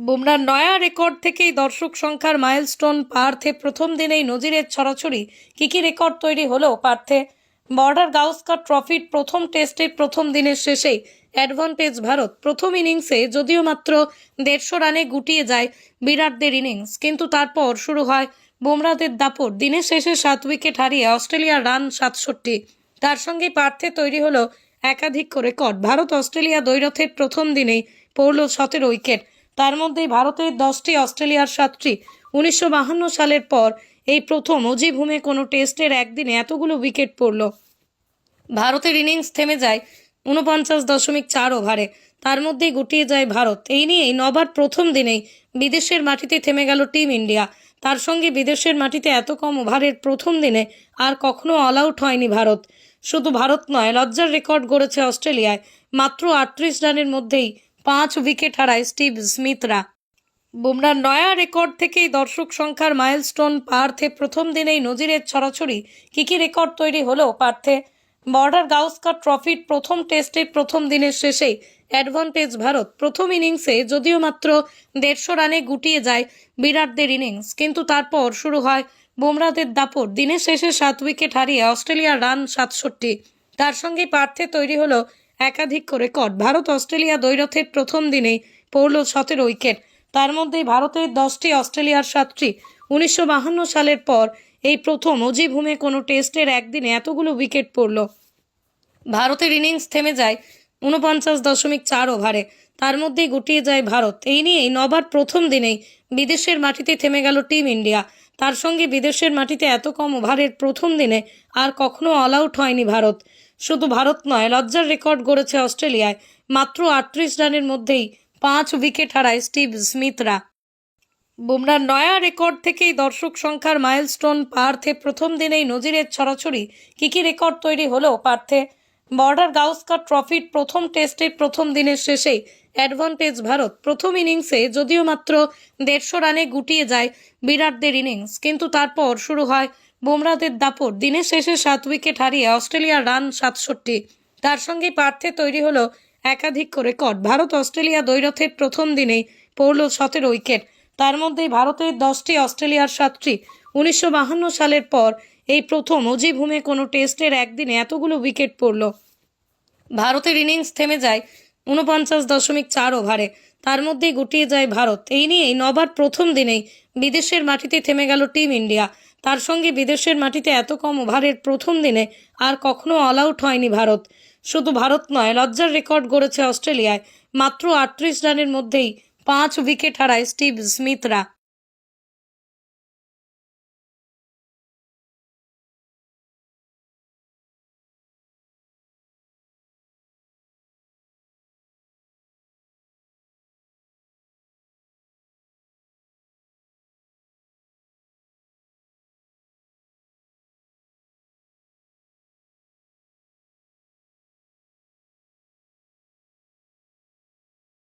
বুমরার নয়া রেকর্ড থেকেই দর্শক সংখ্যার মাইলস্টোন পার্থে প্রথম দিনেই নজিরের ছড়াছড়ি। কী কী রেকর্ড তৈরি হলো পার্থে? বর্ডার গাউস্কার ট্রফির প্রথম টেস্টের প্রথম দিনের শেষেই অ্যাডভান্টেজ ভারত। প্রথম ইনিংসে যদিও মাত্র দেড়শো রানে গুটিয়ে যায় বিরাটদের ইনিংস, কিন্তু তারপর শুরু হয় বুমরাদের দাপট। দিনের শেষে সাত উইকেট হারিয়ে অস্ট্রেলিয়ার রান সাতষট্টি। তার সঙ্গে পার্থে তৈরি হলো একাধিক রেকর্ড। ভারত অস্ট্রেলিয়া দ্বৈরথের প্রথম দিনেই পড়ল সতেরো উইকেট। তার মধ্যেই ভারতের দশটি অস্ট্রেলিয়ার সাতটি। উনিশশো সালের পর এই প্রথম অজিভূমে কোনো টেস্টের একদিনে এতগুলো উইকেট পড়ল। ভারতের ইনিংস থেমে যায় উনপঞ্চাশ দশমিক চার ওভারে। তার মধ্যেই গুটিয়ে যায় ভারত। এই নিয়েই নবার প্রথম দিনেই বিদেশের মাটিতে থেমে গেল টিম ইন্ডিয়া। তার সঙ্গে বিদেশের মাটিতে এত কম ওভারের প্রথম দিনে আর কখনো অল আউট হয়নি ভারত। শুধু ভারত নয়, লজ্জার রেকর্ড গড়েছে অস্ট্রেলিয়ায়। মাত্র আটত্রিশ রানের মধ্যেই পাঁচ উইকেট হারায় স্টিভ স্মিথরা। বুমরার নয়া রেকর্ড থেকেই দর্শক সংখ্যার মাইলস্টোন পার্থে প্রথম দিনেই নজিরের ছড়াছড়ি। কী কী রেকর্ড তৈরি হলো পার্থে? বর্ডার গাউস্কার ট্রফির প্রথম টেস্টের প্রথম দিনের শেষেই অ্যাডভান্টেজ ভারত। প্রথম ইনিংসে যদিও মাত্র দেড়শো রানে গুটিয়ে যায় বিরাটদের ইনিংস কিন্তু তারপর শুরু হয় বুমরাদের দাপট। দিনের শেষে সাত উইকেট হারিয়ে অস্ট্রেলিয়ার রান সাতষট্টি। তার সঙ্গে পার্থে তৈরি হলো একাধিক রেকর্ড ভারত, অস্ট্রেলিয়া দ্বৈরথের প্রথম দিনেই পড়ল সতেরো উইকেট। তার মধ্যেই ভারতের দশটি অস্ট্রেলিয়ার সাতটি। উনিশশো বাহান্ন সালের পর এই প্রথম অজিভূমে কোনো টেস্টের একদিনে এতগুলো উইকেট পড়ল। ভারতের ইনিংস থেমে যায় উনপঞ্চাশ দশমিক চার ওভারে। তার মধ্যেই গুটিয়ে যায় ভারত। এই নিয়েই নবার প্রথম দিনেই বিদেশের মাটিতে থেমে গেল টিম ইন্ডিয়া। তার সঙ্গে বিদেশের মাটিতে এত কম ওভারের প্রথম দিনে আর কখনো অল আউট হয়নি ভারত। শুধু ভারত নয়, লজ্জার রেকর্ড গড়েছে অস্ট্রেলিয়ায়। মাত্র আটত্রিশ রানের মধ্যেই পাঁচ উইকেট হারায় স্টিভ স্মিথরা। বুমরার নয়া রেকর্ড থেকেই দর্শক সংখ্যার মাইলস্টোন পার্থে প্রথম দিনেই নজিরের ছড়াছড়ি। কী কী রেকর্ড তৈরি হলো পার্থে? বর্ডার গাউস্কার ট্রফির প্রথম টেস্টের প্রথম দিনের শেষেই অ্যাডভান্টেজ ভারত। প্রথম ইনিংসে যদিও মাত্র দেড়শো রানে গুটিয়ে যায় বিরাটদের ইনিংস, কিন্তু তারপর শুরু হয় বুমরাদের দাপট দিনের শেষে সাত উইকেট হারিয়ে অস্ট্রেলিয়ার রান সাতষট্টি। তার সঙ্গে পার্থে তৈরি হলো একাধিক রেকর্ড ভারত অস্ট্রেলিয়া দ্বৈরথের প্রথম দিনেই পড়ল সতেরো উইকেট। তার মধ্যেই ভারতের দশটি, অস্ট্রেলিয়ার সাতটি। উনিশশো সালের পর এই প্রথম অজিভূমে কোনো টেস্টের একদিনে এতগুলো উইকেট পড়ল। ভারতের ইনিংস থেমে যায় উনপঞ্চাশ দশমিক চার ওভারে। তার মধ্যেই গুটিয়ে যায় ভারত। এই নিয়েই নবার প্রথম দিনেই বিদেশের মাটিতে থেমে গেল টিম ইন্ডিয়া। তার সঙ্গে বিদেশের মাটিতে এত কম ওভারের প্রথম দিনে আর কখনো অল আউট হয়নি ভারত। শুধু ভারত নয়, লজ্জার রেকর্ড গড়েছে অস্ট্রেলিয়ায়। মাত্র আটত্রিশ রানের মধ্যেই পাঁচ উইকেট হারায় স্টিভ স্মিথরা।